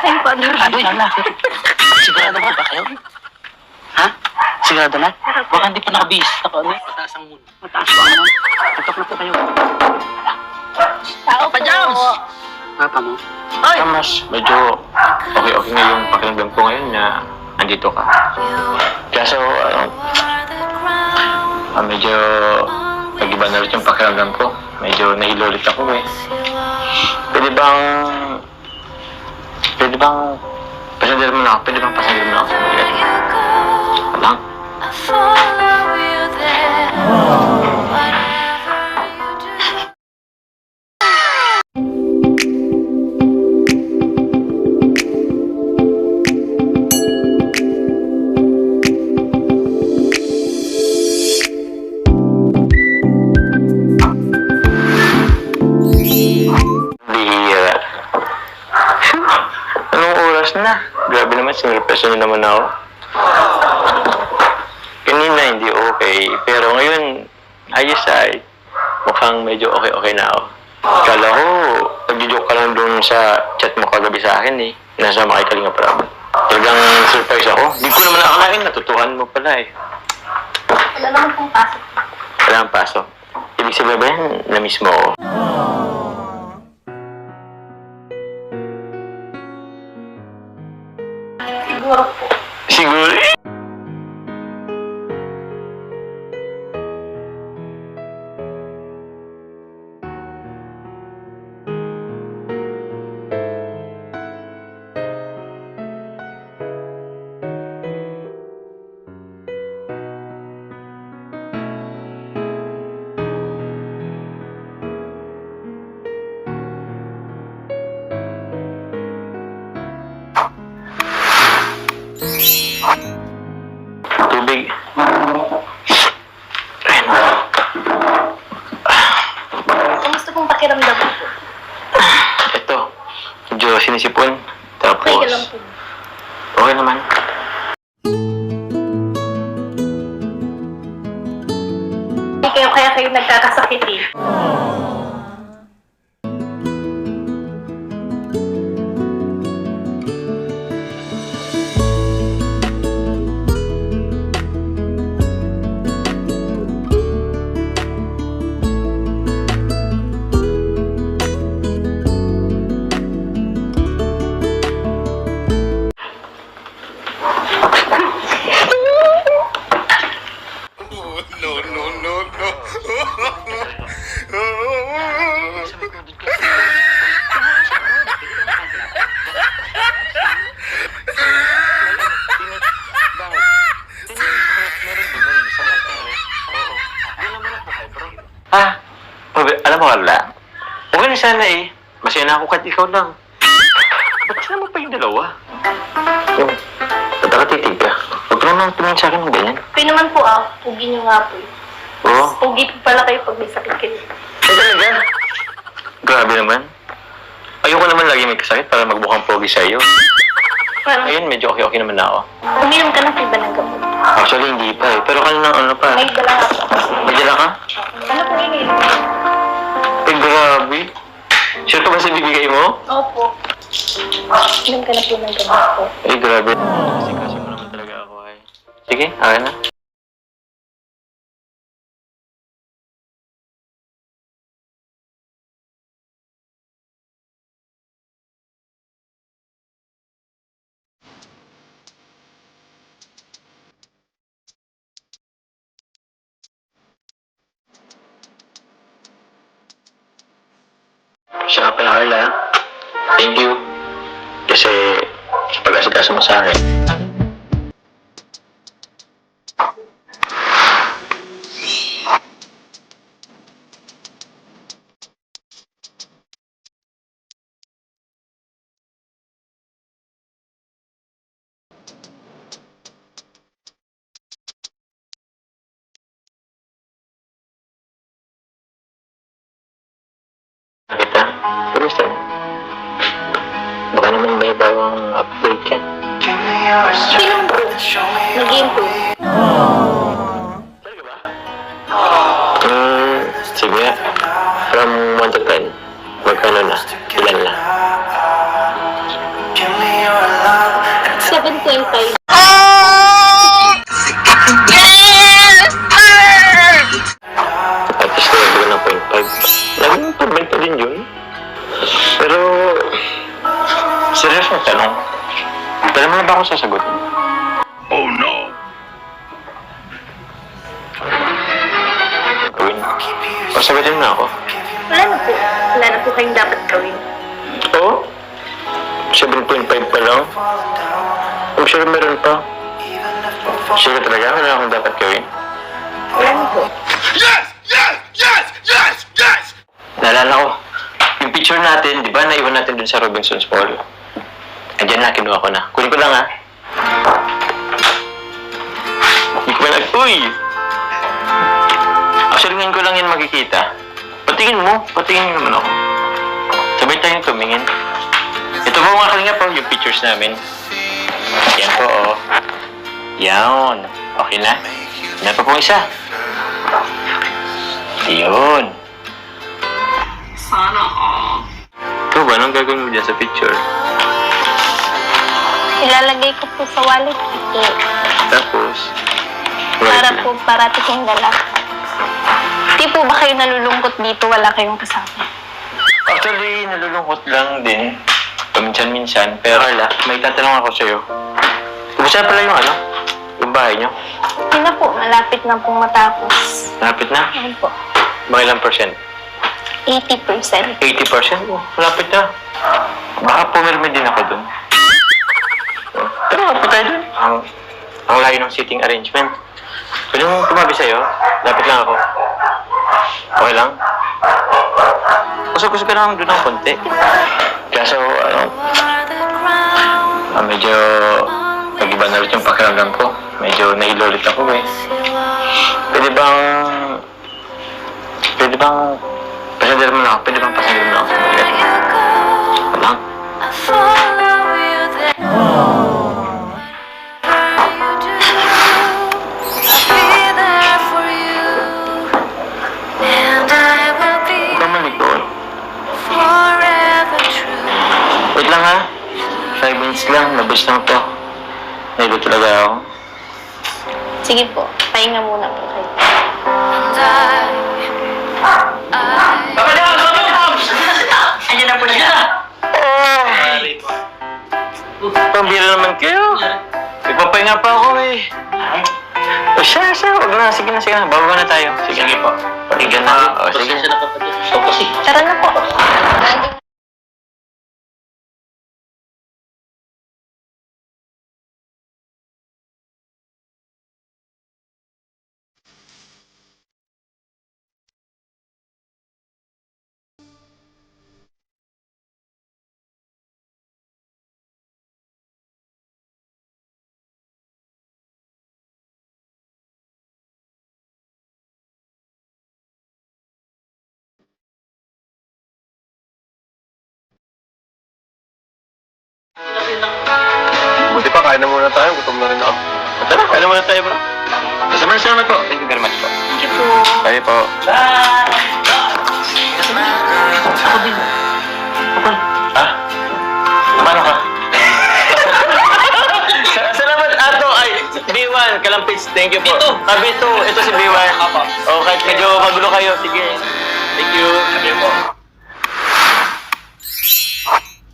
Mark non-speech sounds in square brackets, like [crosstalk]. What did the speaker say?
Ay, paano Ano yan na? Sigurado ba ba kayo? Ha? Sigurado na? Baka hindi pa nakabihis. Ako ano? Mataas ang moon. Mataas ang moon. Tutok na po kayo. Tao pa, Jones! Papa mo? Ay! Mas medyo okay-okay nga yung pakiramdam ko ngayon na andito ka. Kaso, ano, ah, medyo nag-iba na ulit yung pakiramdam ko. Medyo nahilo ulit ako eh. Pwede bang... Pwede bang... Pasandal mo na ako. Pwede bang pasandal mo na ako sa mga Naman, sinurpresa niyo naman ako. Kanina hindi okay, pero ngayon, ayos ay. Mukhang medyo okay-okay na ako. Kala ko, nagjo-joke ka lang dun sa chat mo kagabi sa akin eh. Nasa makikalinga pa naman. Talagang surprise ako. Hindi ko naman akalain, natutuhan mo pala eh. Wala naman pong pasok. Wala ang pasok. Ibig sabihin ba yan, na-miss mo ako? Sinisipon. Tapos, Okay ka lang po. okay naman. Hindi kayo kaya kayo nagkakasakit eh. Ah, mabi, alam mo wala. Okay na sana eh. Masaya na ako kahit ikaw lang. Ba't sama pa yung dalawa? Yung, ba't ka titig ka? Huwag ka naman tumingin sa akin ng ganyan. Kayo naman po ah, pugi nyo nga po eh. Oo. Pugi po pala kayo pag may sakit kayo. Ay, talaga? Grabe naman. Ayoko naman lagi may kasakit para magbukhang pogi sa iyo. Parang Ayun, medyo okay-okay naman na ako. uminom ka ng iba ng gamot. Actually, hindi pa eh. Pero kanina ano pa? May dala po. May dala ka? Ano po ininom? Eh, grabe. Sure ka ba sa bibigay mo? Opo. Inom ka na po ng gamot po. Eh, grabe. Kasi kasi mo naman talaga ako ay. Sige, akin na. Carla. Thank you. Kasi pag-asikaso mo sa akin. Kamusta? Baka naman may bagong update yan. Po. Nag-improve. Talaga ba? Hmm, sige. From 1 to 10, magkano na? Ilan na? Give me 7.5. O sagutin mo na ako. Wala na po. Wala na po kayong dapat gawin. Oo? 7.5 pa lang? Kung sure meron pa. Sure talaga, wala akong dapat gawin. Wala na po. Yes! Yes! Yes! Yes! Yes! Naalala ko, yung picture natin, di ba, naiwan natin dun sa Robinson's Mall. Andiyan na, kinuha ko na. Kunin ko lang, ha? Hindi ko pa nag... Uy! Actually, ngayon ko lang yan makikita. Patingin mo, patingin naman ako. Sabay tayong tumingin. Ito po mga kalinga po, yung pictures namin. Yan po, oh. Yan. Okay na? Meron pa pong isa. Yun. Ikaw ba, anong gagawin mo dyan sa picture? Ilalagay ko po sa wallet ko. Tapos, Para po parati kong dala. Di po ba kayo nalulungkot dito? Wala kayong kasama. Actually, nalulungkot lang din. Paminsan-minsan. Pero wala, may tatanong ako sa'yo. Kumusta pala yung ano? Yung bahay niyo? Yun na po, malapit na pong matapos. Malapit na? Ano po? Mga ilang percent? 80%. 80%? Oh, malapit na. Baka pumirmi din ako dun. Pero malapit tayo dun. Ang, ang layo ng seating arrangement. Pwede mo tumabi sa'yo? Lapit lang ako. Okay lang? Kusog-kusog ka lang doon ng konti. Kaso, ano, ah, medyo nag-iba na ulit yung pakiramdam ko. Medyo nahilo ulit ako eh. Pwede bang... Pwede bang... Pasandal mo na ako. Pwede bang pasandal mo na ako sa maliit? Lang. Ikaw Wait lang ha. Five minutes lang. Nabos lang to. Nahilo talaga ako. Sige po, pahinga muna po kayo. Ayan na po siya. Pambira naman kayo. Nagpapahinga pa ako eh. O siya, siya. Huwag na. Sige na, sige na. Bababa na tayo. Sige, sige po. Sige na. O, sige. Na Tara na po. Buti pa, kain na muna tayo. Gutom na rin ako. Tara, kain na muna tayo bro. Na salamat po. Thank you very much po. Thank you po. Kayo po. ako din. Okay. Ha? Paano ka? Sa- [laughs] Salamat ato ay B1 Kalampits. Thank you po. Bito. Ah, Bito. Ito si B1. Apo. Oh, kahit medyo magulo kayo. Sige. Thank you. Sabi po.